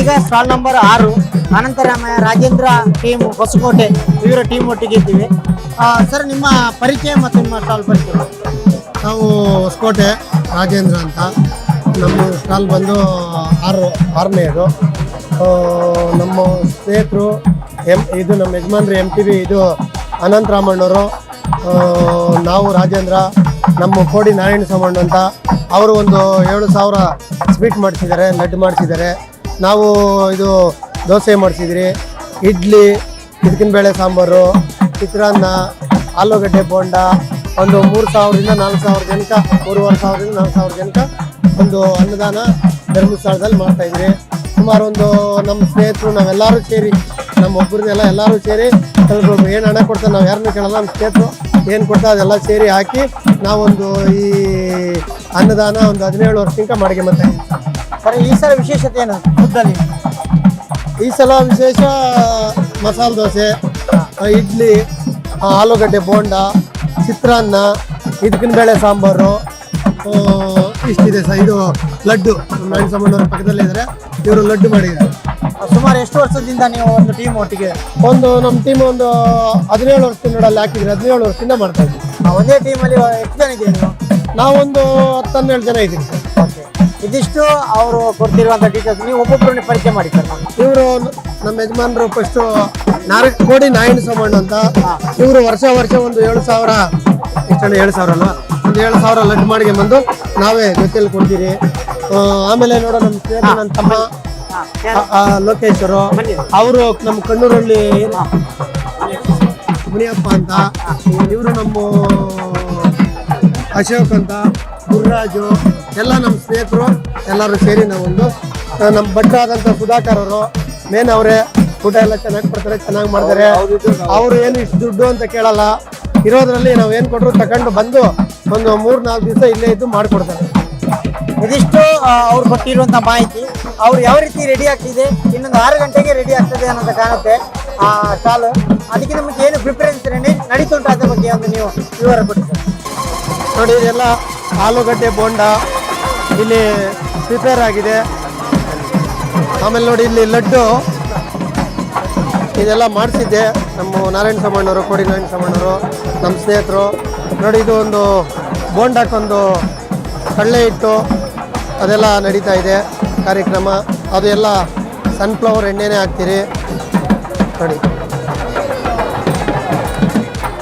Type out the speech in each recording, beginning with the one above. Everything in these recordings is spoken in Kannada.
ಇದೀಗ ಸ್ಟಾಲ್ ನಂಬರ್ ಆರು, ಅನಂತರಾಮಯ್ಯ, ರಾಜೇಂದ್ರ ಟೀಮ್ ಹೊಸಕೋಟೆ ಇವರ ಟೀಮ್ ಒಟ್ಟಿಗೆ ಇದ್ದೀವಿ. ಸರ್ ನಿಮ್ಮ ಪರಿಚಯ ಮತ್ತು ನಿಮ್ಮ ಸ್ಟಾಲ್ ಪರಿಚಯ. ನಾವು ಹೊಸಕೋಟೆ, ರಾಜೇಂದ್ರ ಅಂತ. ನಮ್ಮ ಸ್ಟಾಲ್ ಬಂದು ಆರು ಆರನೇದು ನಮ್ಮ ಸ್ನೇಹಿತರು ಎಂ ಇದು ನಮ್ಮ ಯಜಮಾನ್ರು ಎಂ ಟಿ ವಿ ಇದು ಅನಂತ ರಾಮಣ್ಣವರು ನಾವು ರಾಜೇಂದ್ರ, ನಮ್ಮ ಕೋಡಿ ನಾರಾಯಣ ಸಾಮಣ್ಣ ಅಂತ ಅವರು ಒಂದು ಏಳು ಸಾವಿರ ಸ್ವೀಟ್ ಮಾಡಿಸಿದ್ದಾರೆ, ಲಡ್ಡು ಮಾಡಿಸಿದ್ದಾರೆ. ನಾವು ಇದು ದೋಸೆ ಮಾಡಿಸಿದ್ರಿ, ಇಡ್ಲಿ ಇದಕ್ಕಿನ ಬೇಳೆ ಸಾಂಬಾರು, ಚಿತ್ರಾನ್ನ, ಆಲೂಗಡ್ಡೆ ಬೋಂಡ, ಒಂದು ಮೂರು ಸಾವಿರದಿಂದ ನಾಲ್ಕು ಸಾವಿರ ಜನಕ ಮೂರುವರೆ ಸಾವಿರದಿಂದ ನಾಲ್ಕು ಸಾವಿರ ಜನಕ ಒಂದು ಅನ್ನದಾನ ಧರ್ಮಸ್ಥಳದಲ್ಲಿ ಮಾಡ್ತಾ ಇದ್ರಿ. ಸುಮಾರು ಒಂದು ನಮ್ಮ ಸ್ನೇಹಿತರು ನಾವೆಲ್ಲರೂ ಸೇರಿ, ನಮ್ಮ ಒಬ್ಬರನ್ನೆಲ್ಲ ಎಲ್ಲರೂ ಸೇರಿ ಕೆಲವರು ಏನು ಹಣ ಕೊಡ್ತಾರೆ ನಾವು ಯಾರನ್ನೂ ಕೇಳಲ್ಲ, ನಮ್ಮ ಸ್ನೇಹಿತರು ಏನು ಕೊಡ್ತಾ ಅದೆಲ್ಲ ಸೇರಿ ಹಾಕಿ ನಾವೊಂದು ಈ ಅನ್ನದಾನ ಒಂದು ಹದಿನೇಳು ವರ್ಷದಿಂದ ಮಾಡಿಗೆ ಮತ್ತೆ ಸರ್ ಈ ಸಲ ವಿಶೇಷತೆ ಏನು? ಫುಡ್ಡಲ್ಲಿ ಈ ಸಲ ವಿಶೇಷ ಮಸಾಲೆ ದೋಸೆ ಇಡ್ಲಿ ಆಲೂಗಡ್ಡೆ ಬೋಂಡ ಚಿತ್ರಾನ್ನ ಇದಕ್ಕಿನ ಬೇಳೆ ಸಾಂಬಾರು ಇಷ್ಟಿದೆ ಸರ್. ಇದು ಲಡ್ಡು. ನಾನು ಸಂಬಂಧವ್ರ ಪಕ್ಕದಲ್ಲೇ ಇದ್ದಾರೆ ಇವರು ಲಡ್ಡು ಮಾಡಿದ್ದಾರೆ. ಸುಮಾರು ಎಷ್ಟು ವರ್ಷದಿಂದ ನೀವು ಒಂದು ಟೀಮ್ ಒಟ್ಟಿಗೆ? ಒಂದು ನಮ್ಮ ಟೀಮ್ ಒಂದು ಹದಿನೇಳು ವರ್ಷದಿಂದ ನೋಡಲ್ಲಿ ಹಾಕಿದ್ರೆ ಹದಿನೇಳು ವರ್ಷದಿಂದ ಮಾಡ್ತಾ ಇದ್ದೀವಿ. ಒಂದೇ ಟೀಮಲ್ಲಿ ಎಷ್ಟು ಜನ ಇದ್ದೀವಿ ನೀವು? ನಾವೊಂದು ಹತ್ತು ಹನ್ನೆರಡು ಜನ ಇದ್ದೀವಿ ಇದಿಷ್ಟು ಅವರು ಕೊಡ್ತಿರುವಂತ ಟೀಚರ್ಸ್ ನೀವು ಒಬ್ಬೊಬ್ಬರನ್ನ ಪರಿಚಯ ಮಾಡಿ ಸರ್ ಇವರು ನಮ್ಮ ಯಜಮಾನರು ಫಸ್ಟು ನಾರ ಕೋಡಿ ನಾರಾಯಣ ಸೋಮಣ್ಣ ಅಂತ. ಇವರು ವರ್ಷ ವರ್ಷ ಒಂದು ಏಳು ಸಾವಿರ ಎಷ್ಟು ಏಳು ಸಾವಿರ ಅಲ್ವಾ? ಒಂದು ಏಳು ಸಾವಿರ ಲಡ್ಡು ಮಾಡಿಗೆ ಬಂದು ನಾವೇ ಜೊತೆಯಲ್ಲಿ ಕೊಡ್ತೀರಿ. ಆಮೇಲೆ ನೋಡೋ ನಮ್ಮ ಸ್ನೇಹಿತ ನನ್ನ ತಮ್ಮ ಲೋಕೇಶ್ವರು. ಅವರು ನಮ್ಮ ಕಣ್ಣೂರಲ್ಲಿ ಮುನಿಯಪ್ಪ ಅಂತ ಇವರು ನಮ್ಮ ಅಶೋಕ್ ಅಂತ. ಗುರುರಾಜು ಎಲ್ಲ ನಮ್ಮ ಸ್ನೇಹಿತರು ಎಲ್ಲರೂ ಸೇರಿ ನಾವೊಂದು ನಮ್ಮ ಭಟ್ರಾದಂಥ ಸುಧಾಕರ್ ಅವರು ಮೇನ್ ಅವರೇ ಊಟ ಎಲ್ಲ ಚೆನ್ನಾಗಿ ಕೊಡ್ತಾರೆ ಚೆನ್ನಾಗಿ ಮಾಡ್ತಾರೆ. ಅವರು ಏನು ಇಷ್ಟು ದುಡ್ಡು ಅಂತ ಕೇಳಲ್ಲ. ಇರೋದ್ರಲ್ಲಿ ನಾವು ಏನು ಕೊಟ್ಟರು ತಗೊಂಡು ಬಂದು ಒಂದು ಮೂರು ನಾಲ್ಕು ದಿವಸ ಇಲ್ಲೇ ಇದ್ದು ಮಾಡಿಕೊಡ್ತಾರೆ. ಇದಿಷ್ಟು ಅವ್ರು ಕೊಟ್ಟಿರುವಂಥ ಮಾಹಿತಿ. ಅವ್ರು ಯಾವ ರೀತಿ ರೆಡಿ ಆಗ್ತಿದೆ? ಇನ್ನೊಂದು ಆರು ಗಂಟೆಗೆ ರೆಡಿ ಆಗ್ತದೆ ಅನ್ನೋದು ಕಾಣುತ್ತೆ ಆ ಕಾಲು. ಅದಕ್ಕೆ ನಮಗೆ ಏನು ಪ್ರಿಫರೆನ್ಸ್ ನಡೀತುಂಟು ಅದ್ರ ಬಗ್ಗೆ ಒಂದು ನೀವು ವಿವರ ಕೊಡಿ ಸರ್ ನೋಡಿ ಇದೆಲ್ಲ ಆಲೂಗಡ್ಡೆ ಬೋಂಡ ಇಲ್ಲಿ ಪ್ರಿಪೇರ್ ಆಗಿದೆ. ಆಮೇಲೆ ನೋಡಿ ಇಲ್ಲಿ ಲಡ್ಡು. ಇದೆಲ್ಲ ಮಾಡಿಸಿದ್ದೆ ನಮ್ಮ ನಾರಾಯಣ ಸಾಮಣ್ಣವರು ಕೋಡಿ ನಾರಾಯಣ ಸಾಮಣ್ಣವರು ನಮ್ಮ ಸ್ನೇಹಿತರು. ನೋಡಿ ಇದು ಒಂದು ಬೋಂಡಕ್ಕೊಂದು ಕಳ್ಳೆ ಇಟ್ಟು ಅದೆಲ್ಲ ನಡೀತಾ ಇದೆ ಕಾರ್ಯಕ್ರಮ. ಅದು ಎಲ್ಲ ಸನ್ಫ್ಲವರ್ ಎಣ್ಣೆನೇ ಹಾಕ್ತೀರಿ. ನೋಡಿ.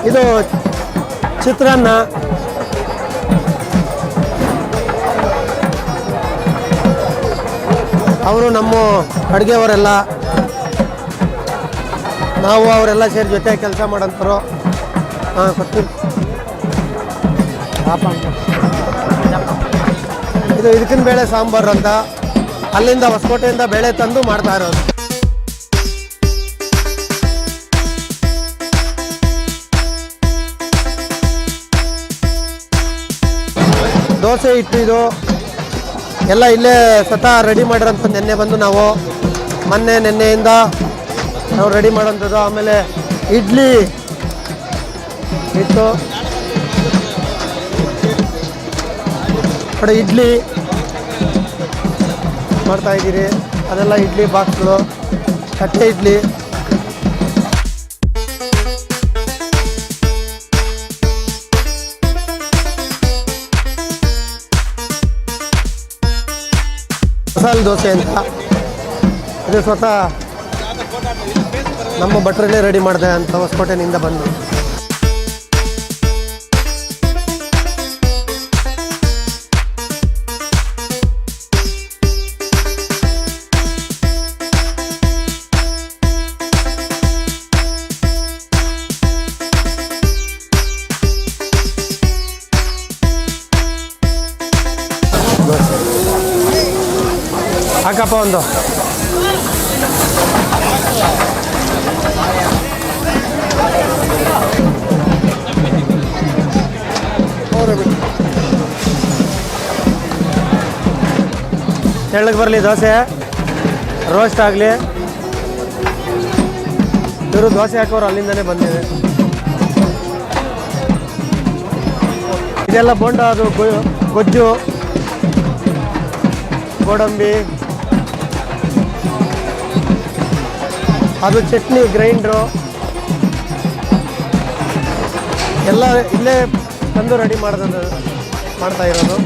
ಇದು ಚಿತ್ರಾನ್ನ. ಅವರು ನಮ್ಮ ಅಡುಗೆಯವರೆಲ್ಲ. ನಾವು ಅವರೆಲ್ಲ ಸೇರಿ ಜೊತೆ ಕೆಲಸ ಮಾಡೋಂಥರು ಹಾಂ ಕೊಡ್ತೀವಿ ಇದು ಇದಕ್ಕಿನ ಬೇಳೆ ಸಾಂಬಾರು ಅಂತ. ಅಲ್ಲಿಂದ ಹೊಸಕೋಟೆಯಿಂದ ಬೇಳೆ ತಂದು ಮಾಡ್ತಾ ಇರೋದು. ದೋಸೆ ಹಿಟ್ಟು ಇದು. ಎಲ್ಲ ಇಲ್ಲೇ ಸ್ವತಃ ರೆಡಿ ಮಾಡಿರೋಂಥ ನೆನ್ನೆ ಬಂದು ನಾವು ಮೊನ್ನೆ ನೆನ್ನೆಯಿಂದ ನಾವು ರೆಡಿ ಮಾಡೋಂಥದ್ದು ಆಮೇಲೆ ಇಡ್ಲಿ ಇತ್ತು. ಕಡೆ ಇಡ್ಲಿ ಮಾಡ್ತಾಯಿದ್ದೀರಿ ಅದೆಲ್ಲ ಇಡ್ಲಿ ಬಾಕ್ಸ್ಗಳು ತಟ್ಟೆ ಇಡ್ಲಿ. ಮಸಾಲೆ ದೋಸೆ ಅಂತ. ಇದು ಸ್ವತಃ ನಮ್ಮ ಭಟ್ರಲ್ಲೇ ರೆಡಿ ಮಾಡಿದೆ ಅಂತ ಹೊಸಕೋಟೆನಿಂದ ಬಂದು. ಹಾಕಪ್ಪ ಒಂದು ತೆಳ್ಳಗೆ ಬರಲಿ ದೋಸೆ. ರೋಸ್ಟ್ ಆಗಲಿ. ಇವರು ದೋಸೆ ಹಾಕೋರು ಅಲ್ಲಿಂದನೇ ಬಂದಿದೆ ಇದೆಲ್ಲ ಬೋಂಡ, ಅದು ಗೊಜ್ಜು, ಗೋಡಂಬಿ. ಅದು ಚಟ್ನಿ ಗ್ರೈಂಡ್ರು ಎಲ್ಲ ಇಲ್ಲೇ ತಂದು ರೆಡಿ ಮಾಡ್ದು ಮಾಡ್ತಾ ಇರೋದು.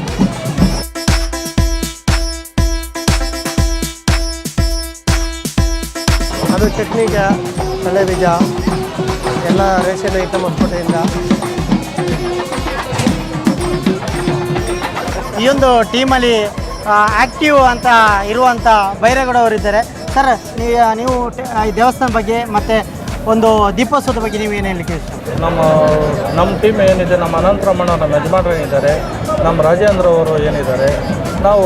ಅದು ಚಟ್ನಿಗೆ ಕಳೆ ಬೀಜ, ಎಲ್ಲ ರೇಷನ್ ಐಟಮ್ ಹೊಸಕೋಟೆಯಿಂದ ಈ ಒಂದು ಟೀಮಲ್ಲಿ ಆಕ್ಟಿವ್ ಅಂತ ಇರುವಂಥ ಬೈರೇಗೌಡ ಅವರಿದ್ದಾರೆ. ಸರ್, ನೀವು ಈ ದೇವಸ್ಥಾನ ಬಗ್ಗೆ ಮತ್ತು ಒಂದು ದೀಪೋತ್ಸವದ ಬಗ್ಗೆ ನೀವು ಏನು ಹೇಳಲಿಕ್ಕೆ ನಮ್ಮ ನಮ್ಮ ಟೀಮ್ ಏನಿದೆ, ನಮ್ಮ ಅನಂತರಮಣ ನಮ್ಮ ಯಜಮಾನ್ರು ಏನಿದ್ದಾರೆ, ನಮ್ಮ ರಾಜೇಂದ್ರ ಅವರು ಏನಿದ್ದಾರೆ, ನಾವು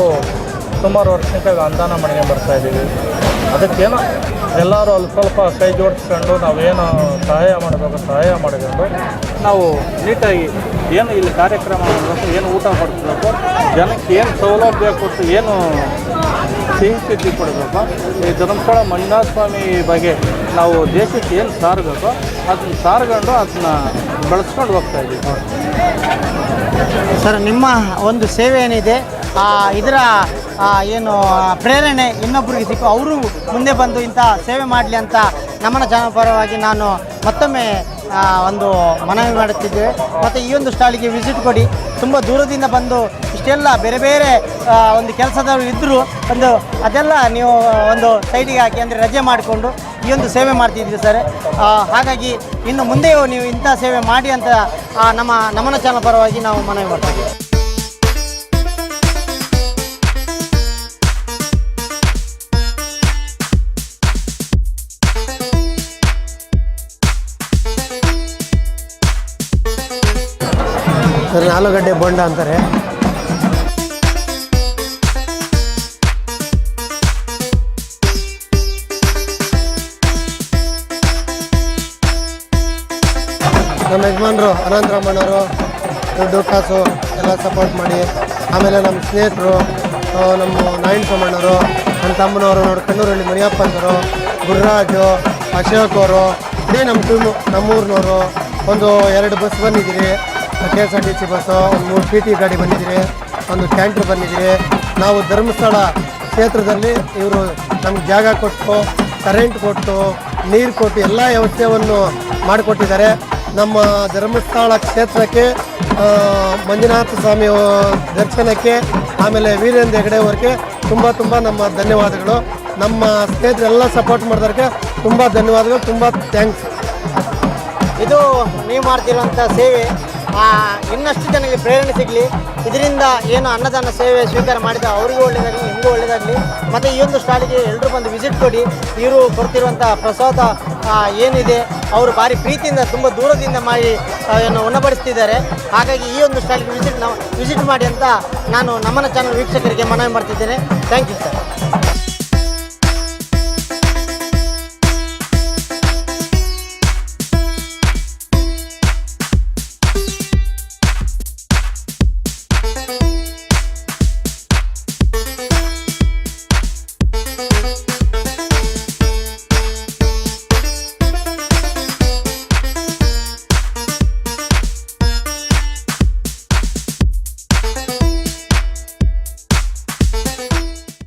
ಸುಮಾರು ವರ್ಷಕ್ಕ ಅಂದಾನ ಮನೆಗೆ ಬರ್ತಾ ಇದ್ದೀವಿ. ಅದಕ್ಕೇನೋ ಎಲ್ಲರೂ ಅಲ್ಲಿ ಸ್ವಲ್ಪ ಕೈ ಜೋಡಿಸ್ಕೊಂಡು ನಾವೇನು ಸಹಾಯ ಮಾಡಬೇಕು, ಸಹಾಯ ಮಾಡಿಕೊಂಡು ನಾವು ನೀಟಾಗಿ ಏನು ಇಲ್ಲಿ ಕಾರ್ಯಕ್ರಮ ಮಾಡಬೇಕು ಏನು ಊಟ ಮಾಡಿಸ್ಬೇಕು, ಜನಕ್ಕೆ ಏನು ಸೌಲಭ್ಯ ಕೊಟ್ಟು ಏನು ಸಿಹಿ ಸುದ್ದಿ ಕೊಡಬೇಕು. ಈ ಧರ್ಮಸ್ಥಳ ಮಂಜುನಾಥ ಸ್ವಾಮಿ ಬಗ್ಗೆ ನಾವು ದೇಶಕ್ಕೆ ಏನು ಸಾರಬೇಕು ಅದನ್ನ ಸಾರ್ಕೊಂಡು ಅದನ್ನ ಬೆಳೆಸ್ಕೊಂಡು ಹೋಗ್ತಾ ಇದ್ದೀವಿ ಸರ್ ನಿಮ್ಮ ಒಂದು ಸೇವೆ ಏನಿದೆ ಆ, ಇದರ ಏನು ಪ್ರೇರಣೆ ಇನ್ನೊಬ್ಬರಿಗೆ ಸಿಕ್ಕು ಅವರು ಮುಂದೆ ಬಂದು ಇಂಥ ಸೇವೆ ಮಾಡಲಿ ಅಂತ ನಮ್ಮನ ಜನಪರವಾಗಿ ನಾನು ಮತ್ತೊಮ್ಮೆ ಒಂದು ಮನವಿ ಮಾಡುತ್ತಿದ್ದೇವೆ. ಮತ್ತು ಈ ಒಂದು ಸ್ಟಾಲಿಗೆ ವಿಸಿಟ್ ಕೊಡಿ. ತುಂಬ ದೂರದಿಂದ ಬಂದು ಇಷ್ಟೆಲ್ಲ ಬೇರೆ ಬೇರೆ ಒಂದು ಕೆಲಸದವರು ಇದ್ದರೂ ಒಂದು ಅದೆಲ್ಲ ನೀವು ಒಂದು ಸೈಡಿಗೆ ಹಾಕಿ ಅಂದರೆ ರಜೆ ಮಾಡಿಕೊಂಡು ಈ ಒಂದು ಸೇವೆ ಮಾಡ್ತಿದ್ದೀರಿ ಸರ್. ಹಾಗಾಗಿ ಇನ್ನು ಮುಂದೆಯೂ ನೀವು ಇಂಥ ಸೇವೆ ಮಾಡಿ ಅಂತ ನಮ್ಮ ನಮನ ಚಾನಲ್ ಪರವಾಗಿ ನಾವು ಮನವಿ ಮಾಡ್ತೀವಿ ಸರ್ ಆಲೂಗಡ್ಡೆ ಬೋಂಡ ಅಂತಾರೆ. ನಮ್ಮ ಯಜಮಾನರು ಅನಂತರಾಮಣ್ಣವರು ದುಡ್ಡು ಕಾಸು ಎಲ್ಲ ಸಪೋರ್ಟ್ ಮಾಡಿ. ಆಮೇಲೆ ನಮ್ಮ ಸ್ನೇಹಿತರು ನಮ್ಮ ನಾರಾಯಣ ಸೋಮಣ್ಣವರು ನಮ್ಮ ತಮ್ಮನವರು ನೋಡಿ, ಕಣ್ಣೂರಲ್ಲಿ ಮನಿಯಪ್ಪನವರು ಗುರುರಾಜು, ಅಶೋಕ್ ಅವರು ಇಡೀ ನಮ್ಮ ಟೀಮು ನಮ್ಮೂರಿನವರು. ಒಂದು ಎರಡು ಬಸ್ ಬಂದಿದ್ದೀರಿ K S R T C bus ಒಂದು ಮೂರು ಟಿ ಟಿ ಗಾಡಿ ಬಂದಿದ್ದೀರಿ, ಒಂದು ಕ್ಯಾಂಟ್ರ್ ಬಂದಿದ್ದೀರಿ. ನಾವು ಧರ್ಮಸ್ಥಳ ಕ್ಷೇತ್ರದಲ್ಲಿ ಇವರು ನಮ್ಗೆ ಜಾಗ ಕೊಟ್ಟು ಕರೆಂಟ್ ಕೊಟ್ಟು, ನೀರು ಕೊಟ್ಟು ಎಲ್ಲ ವ್ಯವಸ್ಥೆಯನ್ನು ಮಾಡಿಕೊಟ್ಟಿದ್ದಾರೆ. ನಮ್ಮ ಧರ್ಮಸ್ಥಳ ಕ್ಷೇತ್ರಕ್ಕೆ ಮಂಜುನಾಥ ಸ್ವಾಮಿ ದರ್ಶನಕ್ಕೆ, ಆಮೇಲೆ ವೀರೇಂದ್ರ ಹೆಗಡೆ ಅವರಿಗೆ ತುಂಬ ತುಂಬ ನಮ್ಮ ಧನ್ಯವಾದಗಳು. ನಮ್ಮ ಸ್ನೇಹಿತರೆಲ್ಲ ಸಪೋರ್ಟ್ ಮಾಡೋದಕ್ಕೆ ತುಂಬ ಧನ್ಯವಾದಗಳು, ತುಂಬ ಥ್ಯಾಂಕ್ಸ್ ಇದು ನೀವು ಮಾಡ್ತಿರೋಂಥ ಸೇವೆ. ಇನ್ನಷ್ಟು ಜನಕ್ಕೆ ಪ್ರೇರಣೆ ಸಿಗಲಿ. ಇದರಿಂದ ಏನು ಅನ್ನದಾನ ಸೇವೆ ಸ್ವೀಕಾರ ಮಾಡಿದ ಅವರಿಗೂ ಒಳ್ಳೆಯದಾಗಲಿ ನಿಮಗೂ ಒಳ್ಳೆಯದಾಗಲಿ ಮತ್ತು ಈ ಒಂದು ಸ್ಟಾಲಿಗೆ ಎಲ್ಲರೂ ಬಂದು ವಿಸಿಟ್ ಕೊಡಿ. ಇವರು ಕೊಡ್ತಿರುವಂಥ ಪ್ರಸಾದ ಏನಿದೆ, ಅವರು ಭಾರಿ ಪ್ರೀತಿಯಿಂದ ತುಂಬ ದೂರದಿಂದ ಮಾಡಿ ಏನು ಉಣಬಡಿಸ್ತಿದ್ದಾರೆ. ಹಾಗಾಗಿ ಈ ಒಂದು ಸ್ಟಾಲಿಗೆ ವಿಸಿಟ್ ನಾವು ವಿಸಿಟ್ ಮಾಡಿ ಅಂತ ನಾನು ನಮ್ಮನ ಚಾನಲ್ ವೀಕ್ಷಕರಿಗೆ ಮನವಿ ಮಾಡ್ತಿದ್ದೇನೆ. Thank you sir